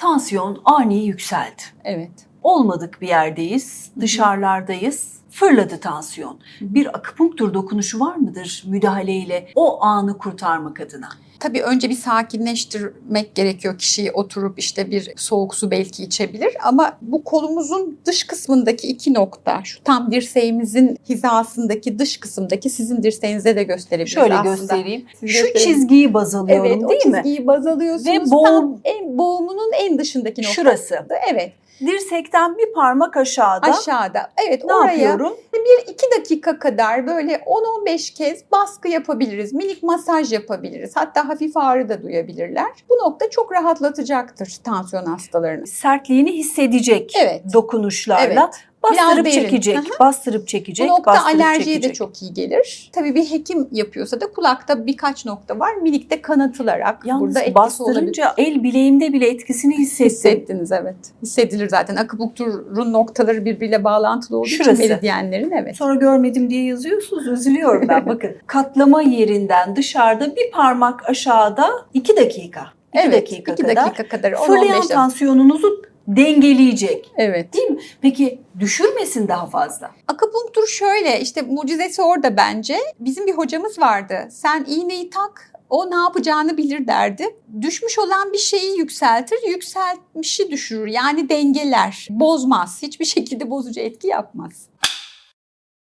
Tansiyon ani yükseldi. Evet. Olmadık bir yerdeyiz, dışarılardayız. Fırladı tansiyon. Bir akupunktur dokunuşu var mıdır müdahaleyle o anı kurtarmak adına? Tabii önce bir sakinleştirmek gerekiyor kişiyi oturup işte bir soğuk su belki içebilir ama bu kolumuzun dış kısmındaki iki nokta şu tam dirseğimizin hizasındaki dış kısımdaki sizin dirseğinize de gösterebiliriz Şöyle aslında. göstereyim. Şu çizgiyi baz alıyorum Evet, o değil mi? çizgiyi baz alıyorsunuz. Ve boğum- tam boğumunun en dışındaki nokta. Şurası. Evet, Dirsekten bir parmak aşağıda. aşağıda. Evet, Ne oraya yapıyorum? bir iki dakika kadar böyle 10-15 kez baskı yapabiliriz. Minik masaj yapabiliriz. Hatta hafif ağrı da duyabilirler. Bu nokta çok rahatlatacaktır tansiyon hastalarını. Sertliğini hissedecek Evet. dokunuşlarla. Evet. Bastırıp derin. çekecek, hı. bastırıp Bu çekecek, nokta bastırıp alerjiye çekecek. de çok iyi gelir. Tabii bir hekim yapıyorsa da kulakta birkaç nokta var. Minik de kanatılarak Yalnız burada etkisi olabilir. bastırınca el bileğimde bile etkisini hissettim. Hissettiniz evet. Hissedilir zaten. Akupunkturun noktaları birbiriyle bağlantılı olduğu Şurası. için meridyenlerin evet. Sonra görmedim diye yazıyorsunuz. Üzülüyorum ben. Bakın katlama yerinden dışarıda bir parmak aşağıda 2 dakika. 2 evet, dakika iki kadar dakika kadar. 10-15 fırlayan tansiyonunuzu dengeleyecek. Evet. Değil mi? Peki düşürmesin daha fazla. Akupunktur şöyle işte mucizesi orada bence. Bizim bir hocamız vardı. Sen iğneyi tak o ne yapacağını bilir derdi. Düşmüş olan bir şeyi yükseltir, yükseltmişi düşürür. Yani dengeler, bozmaz. Hiçbir şekilde bozucu etki yapmaz.